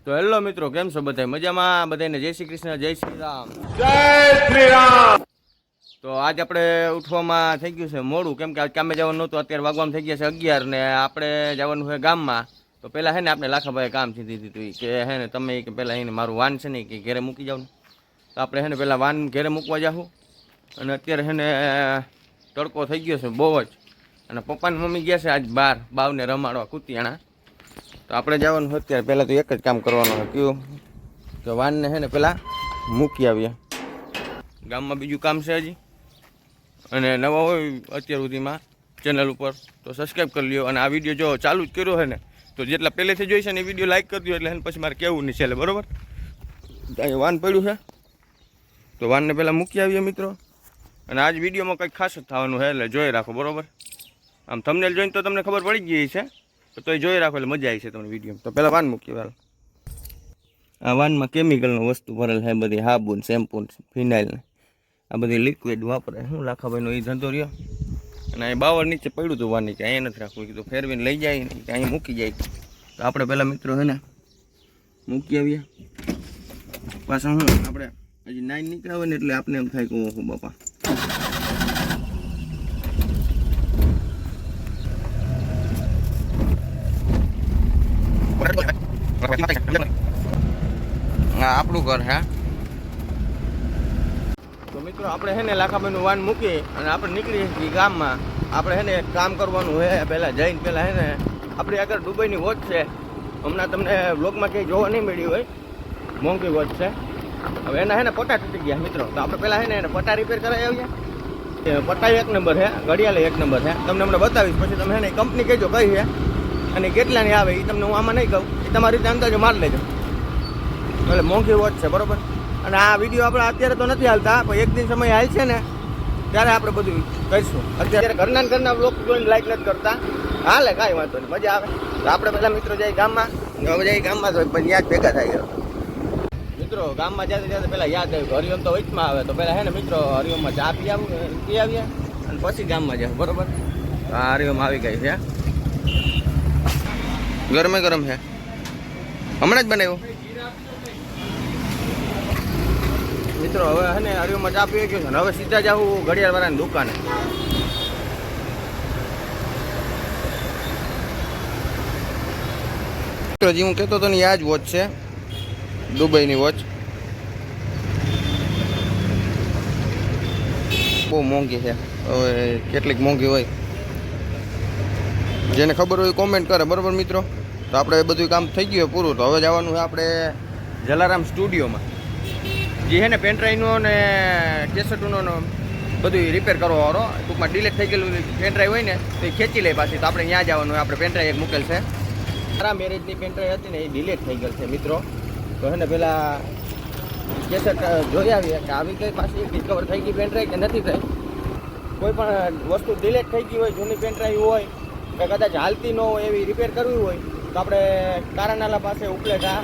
તો હેલો મિત્રો કેમ છો બધા મજામાં? બધાને જય શ્રી કૃષ્ણ જય શ્રી રામ. તો આજ આપણે ઉઠવામાં થઈ ગયું છે મોડું. કેમ કે આજ કામે જવાનું નહોતું અત્યારે વાગવામાં થઈ ગયા છે અગિયાર ને આપણે જવાનું છે ગામમાં. તો પહેલાં હે ને આપણે લાખાભાઈ કામ સીધી દીધું કે હે ને તમે કે પહેલાં એને મારું વાન છે ને કે ઘેરે મૂકી જાવ તો આપણે હે ને પહેલાં વાન ઘરે મૂકવા જાઉં અને અત્યારે હે ને તડકો થઈ ગયો છે બહુ જ. અને પપ્પાની મમ્મી ગયા છે આજ બહાર બાવને રમાડવા કુતિયાણા. તો આપણે જવાનું હોય અત્યારે. પહેલાં તો એક જ કામ કરવાનું છે. કયું? કે વાનને છે ને પહેલાં મૂકી આવીએ. ગામમાં બીજું કામ છે હજી. અને નવા હોય અત્યાર સુધીમાં ચેનલ ઉપર. તો સબસ્ક્રાઈબ કરી લ્યો અને આ વીડિયો જો ચાલુ જ કર્યો છે ને, તો જેટલા પહેલેથી જોઈ છે ને એ વીડિયો લાઈક કરી દો એટલે એને પછી મારે કેવું નહીં છેલ્લે, બરાબર? અહીં વાન પડ્યું છે. તો વાનને પહેલાં મૂકી આવીએ મિત્રો. અને આજ વિડીયોમાં કંઈક ખાસ જ થવાનું છે એટલે જોઈ રાખો, બરાબર? આમ તમને જોઈને તો તમને ખબર પડી ગઈ છે તો તોય જોઈ રાખો એટલે મજા આવી છે તમને વીડિયો તો પહેલાં વાન મૂકીએ પહેલાં. આ વાનમાં કેમિકલનું વસ્તુ ભરેલ છે બધી હાબુન શેમ્પુ ફિનાઇલ આ બધી લિક્વિડ વાપરે. શું લાખાભાઈનો એ ધંધો રહ્યો? અને અહીં બાવર નીચે પડ્યું હતું વાની કે અહીંયા નથી રાખવું. કીધું ફેરવીને લઈ જાય કે અહીં મૂકી જાય. તો આપણે પહેલાં મિત્રો છે ને મૂકી આવીએ. પાછા હું, આપણે હજી નાઈન નીકળ્યા ને એટલે આપણે એમ થાય કે ઓહો બાપા હા આપણું ઘર હે તો મિત્રો, આપણે છે ને લાખાભાઈનું વાન મૂકી અને આપણે નીકળી છીએ ગામમાં. આપણે છે ને કામ કરવાનું છે. પહેલાં જઈને પહેલાં હે ને આપણી આગળ દુબઈની વોચ છે. હમણાં તમને બ્લોગમાં ક્યાંય જોવા નહીં મળ્યું હોય. મોંઘી વોચ છે. હવે એના હે ને પટ્ટા તૂટી ગયા મિત્રો. તો આપણે પહેલાં હે ને એને પટ્ટા રિપેર કરાવી આવીએ. પટ્ટા એક નંબર છે, ઘડિયાળ એક નંબર છે. તમને હમણાં બતાવીશ, પછી તમે હે ને કંપની કહેજો કઈ છે અને કેટલાની આવે એ તમને હું આમાં નહીં કહું. એ તમારી રીતે અંદાજો માર લેજો. એટલે મોંઘી વોચ છે, બરોબર? અને આ વીડિયો આપણે અત્યારે તો નથી હાલતા, પણ એક દિન સમય હાલ છે ને, ત્યારે આપણે બધું કરીશું. અત્યારે ઘરના ઘરના બ્લોગ જોઈને લાઈક નથી કરતા. હાલે, કાંઈ વાંધો નહીં, મજા આવે. તો આપણે પહેલાં મિત્રો જઈએ ગામમાં. હવે જઈએ ગામમાં તો પણ યાદ ભેગા થાય ગયો મિત્રો, ગામમાં જતા જતા પહેલાં યાદ આવ્યું હરિઓમ તો વચમાં આવે, તો પહેલાં હે ને મિત્રો હરિયમમાં ચા પી આવું પી આવીએ, અને પછી ગામમાં જાવ બરોબર? હા હરિઓમ આવી ગઈ છે ગરમે ગરમ છે. હમણાં જ બનાવ્યું. મિત્રો હવે હે ને હરિઓમાં ચા પી ગયો છે હવે સીધા જાઉં ઘડિયાળ વાળાની દુકાને. મિત્રોજી હું કહેતો હતો ને આ જ વોચ છે. દુબઈની વોચ બહુ મોંઘી છે. હવે કેટલીક મોંઘી હોય. જેને ખબર હોય કોમેન્ટ કરે બરાબર મિત્રો? તો આપણે બધું કામ થઈ ગયું પૂરું. તો હવે જવાનું છે આપણે જલારામ સ્ટુડિયોમાં. જે છે ને પેનડ્રાઈવનો ને કેસેટનો બધું રિપેર કરવા વાળો, ટૂંકમાં ડિલેટ થઈ ગયેલું પેનડ્રાઈવ હોય ને, તો એ ખેંચી લે પાછી. તો આપણે ત્યાં જવાનું હોય આપણે પેનડ્રાઈવ એક મૂકેલ છે. મારા મેરેજની પેનડ્રાઈવ હતી ને એ ડિલેટ થઈ ગયેલ છે, મિત્રો. તો છે ને પેલા કેસેટ જોઈ આવીએ કે આવી કઈ પાછી ડિસ્કવર થઈ ગઈ પેનડ્રાઈવ કે નથી થઈ. કોઈ પણ વસ્તુ ડિલેટ થઈ ગઈ હોય, જૂની પેનડ્રાઈવ હોય, કે કદાચ હાલતી ન હોય એવી રિપેર કરવી હોય તો આપણે કારાનાલા પાસે ઉપલેટા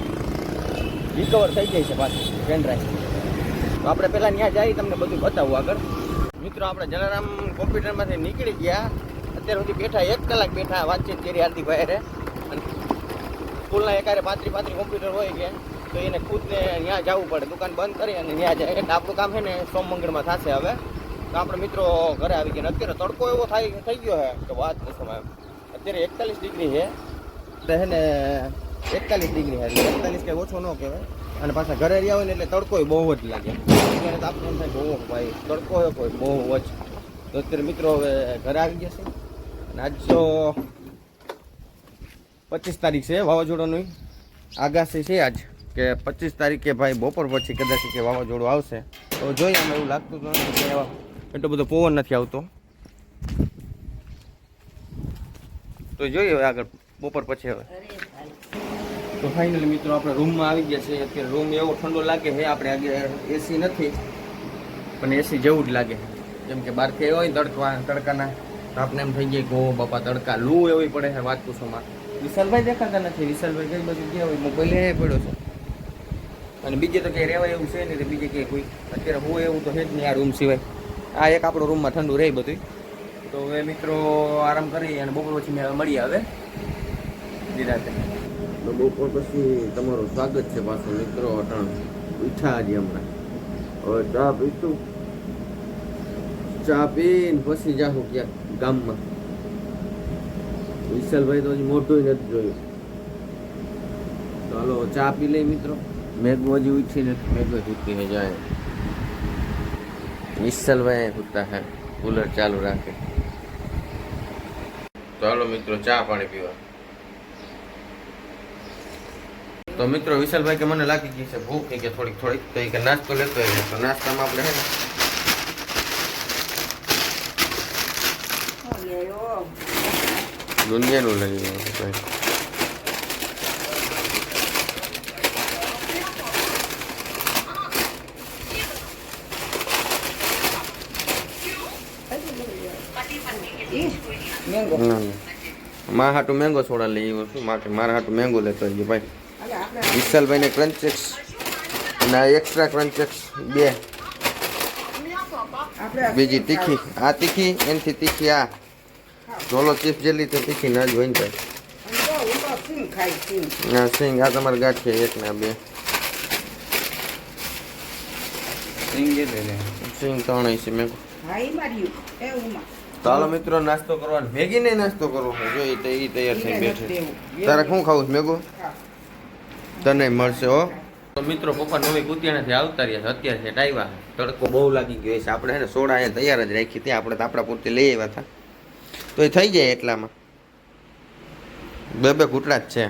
રિકવર થઈ જાય છે પાછી પેનડ્રાઈવ તો આપણે પહેલાં ત્યાં જઈ તમને બધું બતાવવું આગળ. મિત્રો, આપણે જલારામ કોમ્પ્યુટરમાંથી નીકળી ગયા. અત્યાર સુધી બેઠા એક કલાક બેઠા, વાતચીત કરી હાર્દિકભાઈ ભાઈ અને સ્કૂલના એકારે પાંત્રી પાંત્રી કોમ્પ્યુટર હોય કે, તો એને ખુદને ત્યાં જવું પડે. દુકાન બંધ કરી અને ત્યાં જાય. એટલે આપણું કામ છે ને સોમ મંગળમાં થશે હવે. તો આપણે મિત્રો ઘરે આવી ગયા. અત્યારે તડકો એવો થાય થઈ ગયો છે કે વાત એમ. અત્યારે એકતાલીસ ડિગ્રી છે. છે ને એકતાલીસ ડિગ્રી હારી. એકતાલીસ કંઈ ઓછો ન કહેવાય. અને પાછા ઘરે રહ્યા હોય ને એટલે તડકો બહુ જ લાગે. અત્યારે તાપમાન થાય બહુ ભાઈ. તડકો હોય બહુ જ. તો અત્યારે મિત્રો હવે ઘરે આવી ગયા છે. અને આજ તો પચીસ તારીખ છે વાવાઝોડાની. આગાસી છે આજ કે પચીસ તારીખે ભાઈ બપોર પછી કદાચ કે વાવાઝોડું આવશે. તો જોઈએ અમે એવું લાગતું તો નથી એટલો બધો પવન નથી આવતો. તો જોઈએ હવે આગળ બપોર પછી હવે. તો ફાઇનલી મિત્રો આપણે રૂમમાં આવી ગયા છે અત્યારે રૂમ એવો ઠંડો લાગે છે આપણે આગળ એસી નથી પણ એસી જેવું જ લાગે જેમ કે બહાર કે હોય તડકા તડકાના આપણે એમ થઈ જાય કે ઓ બાપા તડકા લૂ એવી પડે છે વાત પૂછોમાં વિશાલભાઈ દેખાતા નથી. વિશાલભાઈ કઈ બધું ગયા હોય? મોબાઈલ એ પડ્યો છે. અને બીજે તો ક્યાંય રહેવાય એવું છે નહીં બીજે ક્યાંય કોઈ. અત્યારે હું એવું તો છે જ નહીં આ રૂમ સિવાય. આ એક આપણો રૂમમાં ઠંડુ રહે બધું તો હવે મિત્રો આરામ કરી અને બપોર પછી મેં મળીએ હવે. નિરાતે. તો બપોર પછી તમારું સ્વાગત છે પાછું મિત્રો અટણ. ઉઠ્યા હજી હમણાં. હવે ચા પીતું ચા પીને પછી જાઉં ક્યાંક ગામમાં. વિશાલભાઈ તો હજી મોટું નથી જોયું. ચાલો ચા પી લઈ મિત્રો. મેઘો હજી ઉઠી નથી મેઘો ઉઠીને જાય. વિશાલભાઈ હોતા હે. કુલર ચાલુ રાખે. ચાલો મિત્રો ચા પાણી પીવા. તો મિત્રો વિશાલભાઈ કે મને લાગી ગઈ છે ભૂખ એ કે થોડીક થોડીક. તો એ કે નાસ્તો લેતો હોય તો નાસ્તામાં આપણે હે ને દુનિયાનું લઈ લેવાનું ભાઈ. મેંગો. ના ના. મારા હાટું મેંગો સોડા લઈ આવ્યો છું. માટે મારા હાટું મેંગો લેતો આવીએ ભાઈ. અલે આપણે વિશાલભાઈને ક્રંચેક્સ અને આ એક્સ્ટ્રા ક્રંચેક્સ બે. આપણે બીજી તીખી. આ તીખી એનાથી તીખી આ. ઢોલો ચીપ જેટલી તો તીખી ના જ હોય ને ભાઈ. અને જો હું તો સિંગ ખાઈ સિંગ આ સિંગ આ તમારે ગાંઠિયા એક ના બે. સિંગ ત્રણ છે મેં. હા ઈ માર્યું. એ ઉમાં. ચાલો મિત્રો નાસ્તો કરવાનો. મેગી નહીં નાસ્તો કરવો છે જો એ તો એ તૈયાર થઈને બેઠી તારે શું ખાવું છે મેગું? તને મળશે, હો. તો મિત્રો, પપ્પા નવી કુતિયાણાથી આવતા રહ્યા છે. અત્યારે છે ટાઈવા. તડકો બહુ લાગી ગયો છે. આપણે એને સોડા અહીંયા તૈયાર જ રાખી ત્યાં આપણે આપણા પૂરતી લઈ આવ્યા હતા. તો એ થઈ જાય એટલામાં. બે બે ઘૂંટડા જ છે.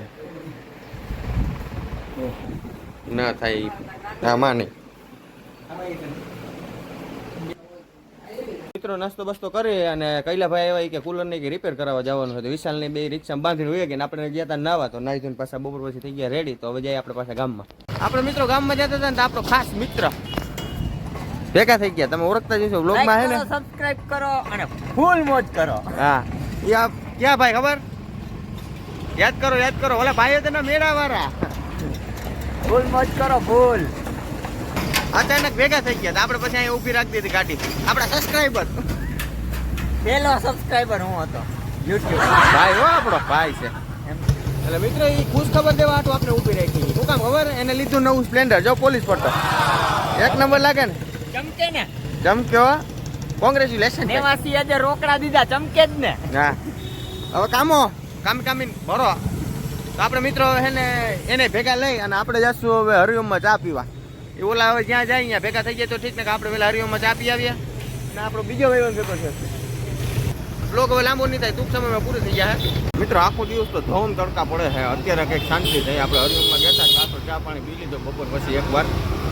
ના થાય આમાં નહીં. મિત્રો નાસ્તો બસ્તો કરી અને કૈલાભાઈ એવા કે કુલર ને કે રિપેર કરાવવા જવાનું હતું વિશાલ ને બે રિક્ષા બાંધીને હોય કે આપણે ગયા હતા નાવા. તો નાઈ ધોઈને પાછા બપોર પછી થઈ ગયા રેડી તો હવે જાય આપણે પાછા ગામમાં. આપણે મિત્રો ગામમાં જતા હતા ને આપણો ખાસ મિત્ર ભેગા થઈ ગયા. તમે ઓળખતા જશો વ્લોગમાં હે ને? સબસ્ક્રાઇબ કરો અને ફૂલ મોજ કરો. હા. યા ક્યાં ભાઈ ખબર? યાદ કરો યાદ કરો. ઓલા ભાઈઓ તેના મેળા વાળા ફૂલ મોજ કરો ફૂલ અચાનક ભેગા થઈ ગયા આપણે પછી અહીંયા ઊભી રાખી દીધી ગાડી. આપણા સબસ્ક્રાઈબર પેલો સબસ્ક્રાઈબર હું હતો. યુટ્યુબ ભાઈ હો આપણો ભાઈ છે. એટલે મિત્ર એ ખુશ ખબર દેવા હાટું આપણે ઊભી રાખી શું કામ ખબર? એને લીધું નવું સ્પ્લેન્ડર. જો પોલીસ પડતો એક નંબર લાગે ને. ચમકે ને. ચમક્યો કોંગ્રેચ્યુલેશન નેવાસી આજે રોકડા દીધા. ચમકે જ ને. હા. હવે કામો. કામ કામી ભરો. તો આપણે મિત્રો હે ને એને ભેગા લઈ અને આપણે જશું હવે હરિયમમાં ચા પીવા. એ ઓલા હવે જ્યાં જાય અહીંયા ભેગા થઈ જાય તો ઠીક ને આપણે પેલા હરિઓમમાં ચા પી આવીએ. ને આપણો બીજો વહીવટ ભેગો છે લોકો હવે લાંબો નહીં થાય, ટૂંક સમયમાં પૂરું થઈ જાય મિત્રો, આખો દિવસ તો ધોમ તડકા પડે છે. અત્યારે કંઈક શાંતિ થઈ. આપણે હરિઓમમાં ગયા હતા ચાસો ચા પાણી પી લીધો બપોર પછી એકવાર.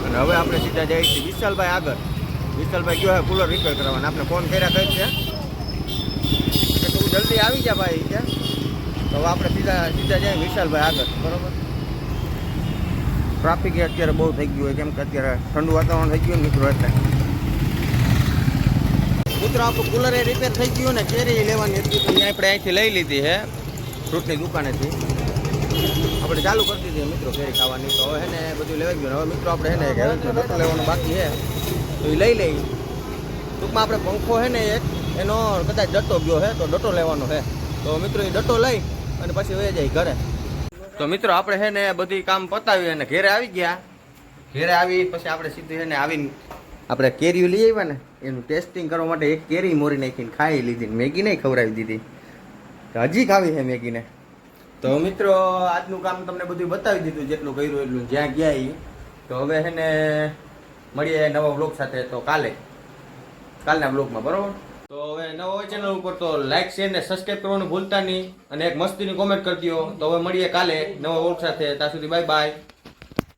અને હવે આપણે સીધા જઈએ છીએ વિશાલભાઈ આગળ. વિશાલભાઈ ગયો છે કુલર રિપેર કરવાના. આપણે ફોન કર્યા કઈ છે. તું જલ્દી આવી જા ભાઈ કે તો આપણે સીધા સીધા જઈએ વિશાલભાઈ આગળ. બરોબર? ટ્રાફિક અત્યારે બહુ થઈ ગયું હોય, કેમ કે અત્યારે ઠંડુ વાતાવરણ થઈ ગયું મિત્રો, એટલે. મિત્રો આપણું કુલર એ રિપેર થઈ ગયું ને, કેરી લેવાની આપણે અહીંથી લઈ લીધી છે ફ્રૂટની દુકાનેથી. આપણે ચાલુ કરી દીધી મિત્રો, કેરી ખાવાની. તો હવે ને બધું લેવાઈ ગયું હવે મિત્રો, આપણે ને, ઘરે લેવાનું બાકી છે તો એ લઈ લઈ. ટૂંકમાં આપણે પંખો છે ને એક, એનો કદાચ ડટ્ટો ગયો છે તો ડટ્ટો લેવાનો છે તો મિત્રો, એ ડટ્ટો લઈ અને પછી વહી જાય ઘરે. તો મિત્રો આપણે છે ને બધી કામ પતાવી અને ઘરે આવી ગયા. ઘરે આવી પછી આપણે સીધું છે ને આવીને આપણે કેરીઓ લઈ આવ્યા ને. એનું ટેસ્ટિંગ કરવા માટે એક કેરી મોરી નાખીને ખાઈ લીધી મેગી નહીં ખવડાવી દીધી. હજી ખાવી છે મેગીને. તો મિત્રો, આજનું કામ તમને બધું બતાવી દીધું, જેટલું કર્યું એટલું. જ્યાં ગયા એ તો હવે છે ને મળીએ નવા બ્લોગ સાથે તો કાલે. કાલના બ્લોગમાં બરોબર? તો હવે નવા ચેનલ ઉપર તો લાઈક શેર ને સબસ્ક્રાઇબ કરવાનું ભૂલતા નહીં અને એક મસ્તીની કોમેન્ટ કરી દો તો હવે મળીએ કાલે નવા ઓળખ સાથે. ત્યાં સુધી બાય બાય